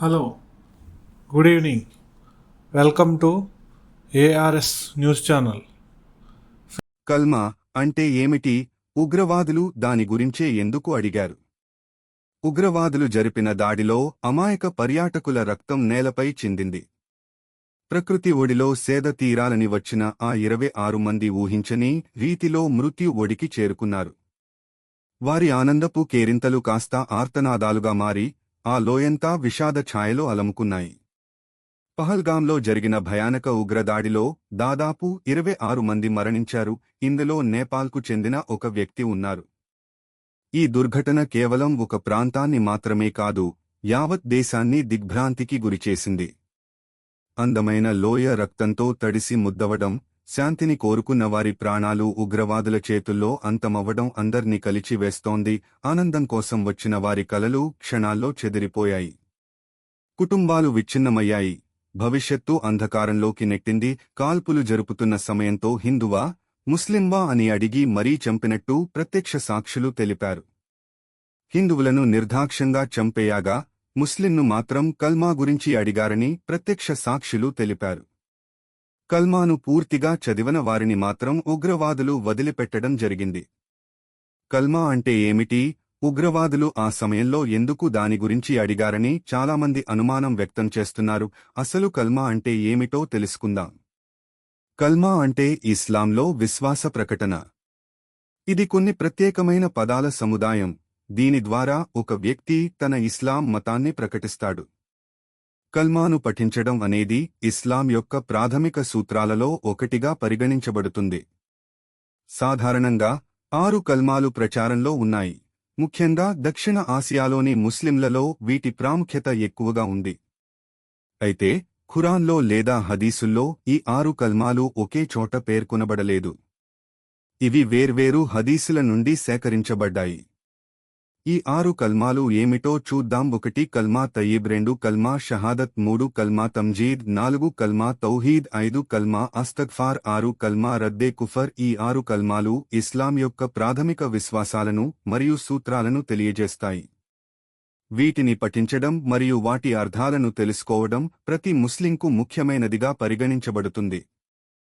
Hello good evening. Welcome to A R S news channel. Kalma అంటే ఏమిటి? ఉగ్రవాదులు దాని గురించే ఎందుకు అడిగారు? ఉగ్రవాదులు జరిపిన దాడిలో అమాయక పర్యాటకుల రక్తం నేలపై చిందింది. ప్రకృతి ఒడిలో సేద తీరాలని వచ్చిన ఆ ఇరవై ఆరు మంది ఊహించని రీతిలో మృత్యు ఒడికి చేరుకున్నారు. వారి ఆనందపు కేరింతలు కాస్త ఆర్తనాదాలుగా మారి ఆ లోయంతా విషాద ఛాయలో అలముకున్నాయి. పహల్గాంలో జరిగిన భయానక ఉగ్రదాడిలో దాదాపు ఇరవై ఆరు మంది మరణించారు. ఇందులో నేపాల్కు చెందిన ఒక వ్యక్తి ఉన్నారు. ఈ దుర్ఘటన కేవలం ఒక ప్రాంతాన్ని మాత్రమే కాదు యావత్ దేశాన్ని దిగ్భ్రాంతికి గురిచేసింది. అందమైన లోయ రక్తంతో తడిసి ముద్దవడం శాంతిని కోరుకున్న వారి ప్రాణాలు ఉగ్రవాదుల చేతుల్లో అంతమవ్వడం అందర్నీ కలిచివేస్తోంది ఆనందం కోసం వచ్చిన వారి కలలు క్షణాల్లో చెదిరిపోయాయి. కుటుంబాలు విచ్ఛిన్నమయ్యాయి. భవిష్యత్తు అంధకారంలోకి నెట్టింది. కాల్పులు జరుపుతున్న సమయంతో హిందువా ముస్లింవా అని అడిగి మరీ చంపినట్టు ప్రత్యక్ష సాక్షులు తెలిపారు. హిందువులను నిర్దాక్ష్యంగా చంపేయాగా ముస్లింను మాత్రం కల్మా గురించి అడిగారని ప్రత్యక్ష సాక్షులు తెలిపారు. కల్మాను పూర్తిగా చదివన వారిని మాత్రం ఉగ్రవాదులు వదిలిపెట్టడం జరిగింది. కల్మా అంటే ఏమిటి? ఉగ్రవాదులు ఆ సమయంలో ఎందుకు దాని గురించి అడిగారని చాలామంది అనుమానం వ్యక్తం చేస్తున్నారు. అసలు కల్మా అంటే ఏమిటో తెలుసుకుందాం. కల్మా అంటే ఇస్లాంలో విశ్వాస ప్రకటన. ఇది కొన్ని ప్రత్యేకమైన పదాల సముదాయం. దీని ద్వారా ఒక వ్యక్తి తన ఇస్లాం మతాన్ని ప్రకటిస్తాడు. కల్మాను పఠించడం అనేది ఇస్లాం యొక్క ప్రాథమిక సూత్రాలలో ఒకటిగా పరిగణించబడుతుంది. సాధారణంగా ఆరు కల్మాలు ప్రచారంలో ఉన్నాయి. ముఖ్యంగా దక్షిణ ఆసియాలోని ముస్లింలలో వీటి ప్రాముఖ్యత ఎక్కువగా ఉంది. అయితే ఖురాన్లో లేదా హదీసుల్లో ఈ ఆరు కల్మాలు ఒకే చోట పేర్కొనబడలేదు. ఇవి వేర్వేరు హదీసుల నుండి సేకరించబడ్డాయి. ఈ ఆరు కల్మాలు ఏమిటో చూద్దాం. ఒకటి కల్మా తయ్యిబ్ రెండు కల్మా షహాదత్ మూడు కల్మా తంజీద్ నాలుగు కల్మా తౌహీద్ ఐదు కల్మా అస్తగ్ఫార్ ఆరు కల్మా రద్దే కుఫర్. ఈ ఆరు కల్మాలు ఇస్లాం యొక్క ప్రాథమిక విశ్వాసాలను మరియు సూత్రాలను తెలియజేస్తాయి. వీటిని పఠించడం మరియు వాటి అర్థాలను తెలుసుకోవడం ప్రతి ముస్లింకు ముఖ్యమైనదిగా పరిగణించబడుతుంది.